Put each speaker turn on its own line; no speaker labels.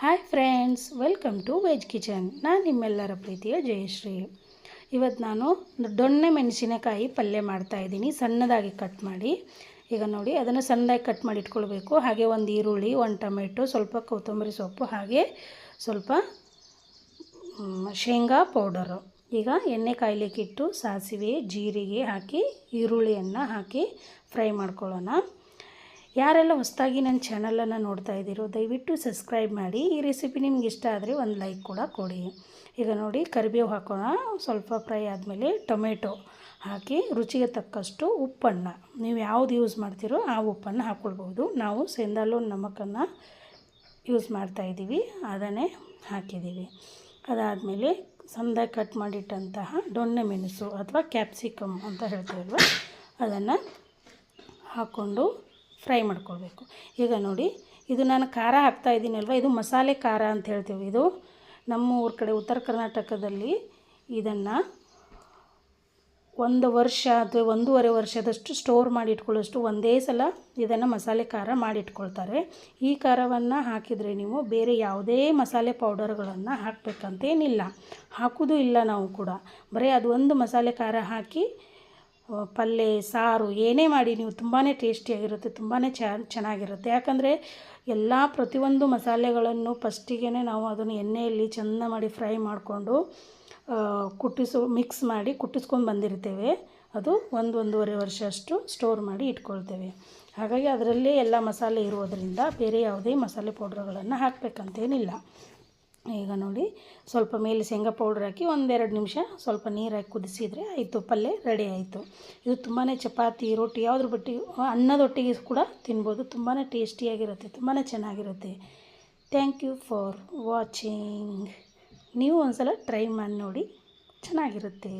Hi friends welcome to veg kitchen ನಾನು ನಿಮ್ಮೆಲ್ಲರ ಪ್ರೀತಿಯ ಜಯಶ್ರೀ. ಇವತ್ತು ನಾನು ದೊಣ್ಣೆ ಮೆಣಸಿನಕಾಯಿ ಪಲ್ಯ ಮಾಡ್ತಾಯಿದ್ದೀನಿ ಸಣ್ಣದಾಗಿ ಕಟ್ ಮಾಡಿ. ಈಗ ನೋಡಿ, ಅದನ್ನು ಸಣ್ಣದಾಗಿ ಕಟ್ ಮಾಡಿ ಇಟ್ಕೊಳ್ಬೇಕು. ಹಾಗೆ ಒಂದು ಈರುಳ್ಳಿ, ಒಂದು ಟೊಮೆಟೊ, ಸ್ವಲ್ಪ ಕೊತ್ತಂಬರಿ ಸೊಪ್ಪು, ಹಾಗೆ ಸ್ವಲ್ಪ ಶೇಂಗಾ ಪೌಡರು ಈಗ ಎಣ್ಣೆ ಕಾಯ್ಲಿಕ್ಕಿಟ್ಟು ಸಾಸಿವೆ, ಜೀರಿಗೆ ಹಾಕಿ, ಈರುಳ್ಳಿಯನ್ನು ಹಾಕಿ ಫ್ರೈ ಮಾಡ್ಕೊಳ್ಳೋಣ. ಯಾರೆಲ್ಲ ಹೊಸದಾಗಿ ನನ್ನ ಚಾನಲನ್ನು ನೋಡ್ತಾ ಇದ್ದೀರೋ, ದಯವಿಟ್ಟು ಸಬ್ಸ್ಕ್ರೈಬ್ ಮಾಡಿ. ಈ ರೆಸಿಪಿ ನಿಮ್ಗೆ ಇಷ್ಟ ಆದರೆ ಒಂದು ಲೈಕ್ ಕೂಡ ಕೊಡಿ. ಈಗ ನೋಡಿ, ಕರಿಬೇವು ಹಾಕೋಣ. ಸ್ವಲ್ಪ ಫ್ರೈ ಆದಮೇಲೆ ಟೊಮೆಟೊ ಹಾಕಿ ರುಚಿಗೆ ತಕ್ಕಷ್ಟು ಉಪ್ಪನ್ನು. ನೀವು ಯಾವ್ದು ಯೂಸ್ ಮಾಡ್ತೀರೋ ಆ ಉಪ್ಪನ್ನು ಹಾಕ್ಕೊಳ್ಬೋದು ನಾವು ಸೆಂದಾಲು ನಮಕನ್ನು ಯೂಸ್ ಮಾಡ್ತಾಯಿದ್ದೀವಿ ಅದನ್ನೇ ಹಾಕಿದ್ದೀವಿ. ಅದಾದಮೇಲೆ ಸಣ್ಣದಾಗಿ ಕಟ್ ಮಾಡಿಟ್ಟಂತಹ ದೊಣ್ಣೆ ಮೆಣಸು ಅಥವಾ ಕ್ಯಾಪ್ಸಿಕಮ್ ಅಂತ ಹೇಳ್ತೀವಲ್ವ, ಅದನ್ನು ಹಾಕ್ಕೊಂಡು ಫ್ರೈ ಮಾಡ್ಕೊಳ್ಬೇಕು. ಈಗ ನೋಡಿ, ಇದು ನಾನು ಖಾರ ಹಾಕ್ತಾ ಇದ್ದೀನಲ್ವ? ಇದು ಮಸಾಲೆ ಖಾರ ಅಂತ ಹೇಳ್ತೀವಿ. ಇದು ನಮ್ಮ ಊರ ಕಡೆ, ಉತ್ತರ ಕರ್ನಾಟಕದಲ್ಲಿ ಇದನ್ನು ಒಂದು ವರ್ಷ ಅಥವಾ ಒಂದೂವರೆ ವರ್ಷದಷ್ಟು ಸ್ಟೋರ್ ಮಾಡಿ ಇಟ್ಕೊಳ್ಳೋಷ್ಟು ಒಂದೇ ಸಲ ಇದನ್ನು ಮಸಾಲೆ ಖಾರ ಮಾಡಿಟ್ಕೊಳ್ತಾರೆ ಈ ಖಾರವನ್ನು ಹಾಕಿದರೆ ನೀವು ಬೇರೆ ಯಾವುದೇ ಮಸಾಲೆ ಪೌಡರ್ಗಳನ್ನು ಹಾಕಬೇಕಂತೇನಿಲ್ಲ. ಹಾಕೋದು ಇಲ್ಲ ನಾವು ಕೂಡ. ಬರೀ ಅದು ಒಂದು ಮಸಾಲೆ ಖಾರ ಹಾಕಿ ಪಲ್ಯ ಸಾರು, ಏನೇ ಮಾಡಿ ನೀವು ತುಂಬಾ ಟೇಸ್ಟಿಯಾಗಿರುತ್ತೆ ತುಂಬಾ ಚೆನ್ನಾಗಿರುತ್ತೆ. ಯಾಕಂದರೆ ಎಲ್ಲ ಪ್ರತಿಯೊಂದು ಮಸಾಲೆಗಳನ್ನು ಫಸ್ಟಿಗೆ ನಾವು ಅದನ್ನು ಎಣ್ಣೆಯಲ್ಲಿ ಚೆಂದ ಮಾಡಿ ಫ್ರೈ ಮಾಡಿಕೊಂಡು ಕುಟ್ಟಿಸು, ಮಿಕ್ಸ್ ಮಾಡಿ ಕುಟ್ಟಿಸ್ಕೊಂಡು ಬಂದಿರ್ತೇವೆ. ಅದು ಒಂದು ಒಂದೂವರೆ ವರ್ಷ ಅಷ್ಟು ಸ್ಟೋರ್ ಮಾಡಿ ಇಟ್ಕೊಳ್ತೇವೆ. ಹಾಗಾಗಿ ಅದರಲ್ಲೇ ಎಲ್ಲ ಮಸಾಲೆ ಇರೋದರಿಂದ ಬೇರೆ ಯಾವುದೇ ಮಸಾಲೆ ಪೌಡ್ರ್ಗಳನ್ನು ಹಾಕಬೇಕಂತೇನಿಲ್ಲ. ಈಗ ನೋಡಿ, ಸ್ವಲ್ಪ ಮೇಲೆ ಶೇಂಗಾ ಪೌಡ್ರ್ ಹಾಕಿ ಒಂದೆರಡು ನಿಮಿಷ ಸ್ವಲ್ಪ ನೀರು ಹಾಕಿ ಕುದಿಸಿದರೆ ಆಯಿತು, ಪಲ್ಯ ರೆಡಿ ಆಯಿತು. ಇದು ತುಂಬಾ ಚಪಾತಿ, ರೊಟ್ಟಿ, ಯಾವುದ್ರ ಬಟ್ಟಿ, ಅನ್ನದೊಟ್ಟಿಗೆ ಕೂಡ ತಿನ್ಬೋದು. ತುಂಬಾ ಟೇಸ್ಟಿಯಾಗಿರುತ್ತೆ ತುಂಬಾ ಚೆನ್ನಾಗಿರುತ್ತೆ. ಥ್ಯಾಂಕ್ ಯು ಫಾರ್ ವಾಚಿಂಗ್ ನೀವು ಒಂದು ಸಲ ಟ್ರೈ ಮಾಡಿ ನೋಡಿ, ಚೆನ್ನಾಗಿರುತ್ತೆ.